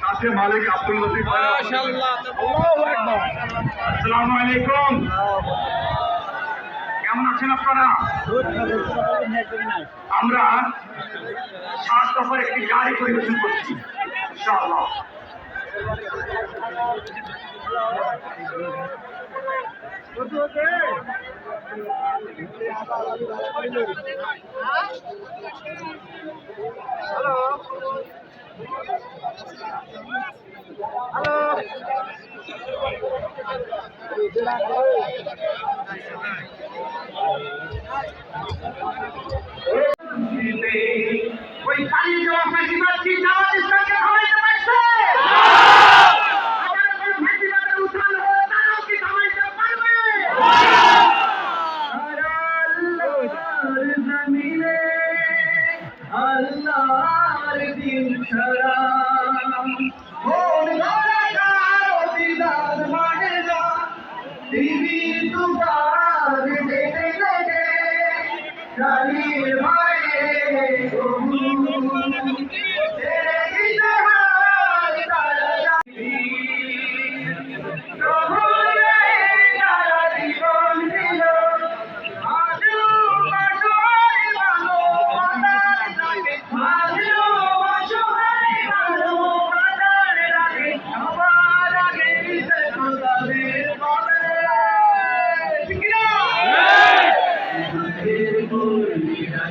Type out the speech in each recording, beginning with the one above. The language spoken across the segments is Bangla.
সাথে মালিক আব্দুল লতিফ আসসালামু আলাইকুম। কেমন আছেন আপনারা? আমরা সাত দফার একটি গাড়ি পরিবেশন করছি ইনশাআল্লাহ। ওই পালিয়ে যাওয়া ফ্যাসিবাদ কি জামাত ইসলামকে আল্লাহর দিন ছাড়া। মন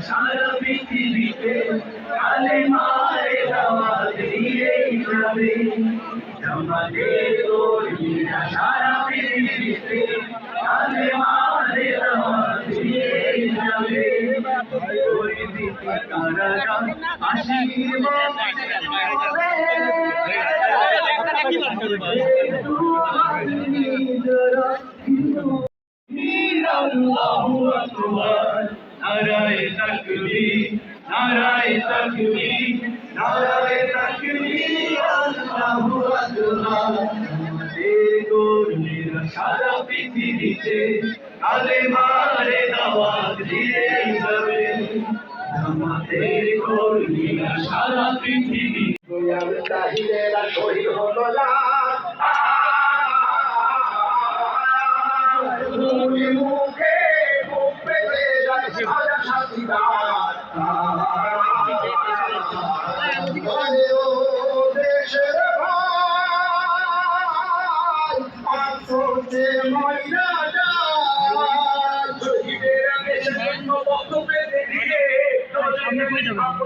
সারা পৃথিবীতে কালে মারে দাওয়াত দিয়েই যাবে আমাদের কর্মীরা সারা পৃথিবীতে কালে মারে দাওয়াত দিয়েই যাবে তারা আশীর্বাদ নারায়ে তাকবীর নারায়ে তাকবীর, আল্লাহু আকবার। আমাদের কর্মীরা সারা পৃথিবীতে কালেমারে দাওয়াত দিয়ে যাবে। আমাদের কর্মীরা সারা পৃথিবী চাহিদেরা শহীদ হলো না। Ramón Rueda.